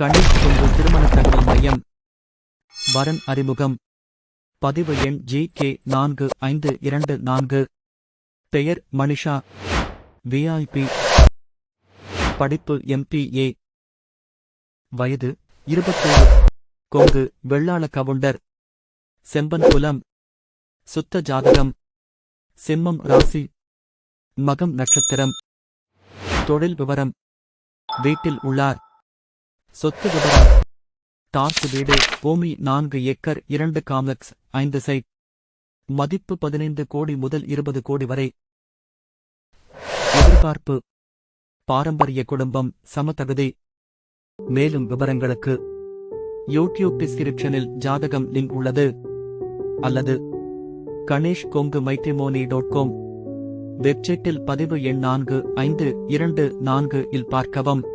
கணேஷ் கொங்கு திருமண தகவல் மையம். வரன் அறிமுகம். பதிவு எண் ஜி கே நான்கு ஐந்து இரண்டு நான்கு. பெயர் மனிஷா. விஐபி படிப்பு எம்பிஏ வயது இருபத்தேழு. கொங்கு வெள்ளாள கவுண்டர். செம்பன் குலம் சுத்த ஜாதகம். சிம்மம் ராசி. மகம் நட்சத்திரம். தொழில் விவரம். வீட்டில் உள்ளார். சொத்து விவரம் டார்ச் வீடு பூமி நான்கு ஏக்கர் இரண்டு காம்ப்ளெக்ஸ் ஐந்து சைட் மதிப்பு பதினைந்து கோடி முதல் இருபது கோடி வரை. எதிர்பார்ப்பு. பாரம்பரிய குடும்பம் சமதகுதி மேலும் விவரங்களுக்கு யூடியூப் டிஸ்கிரிப்ஷனில் ஜாதகம் லிங்க் உள்ளது. அல்லது Ganesh Kongu matrimony dot com. வெப்சைட்டில் பதிவு எண் நான்கு ஐந்து இரண்டு நான்கு இல் பார்க்கவும்.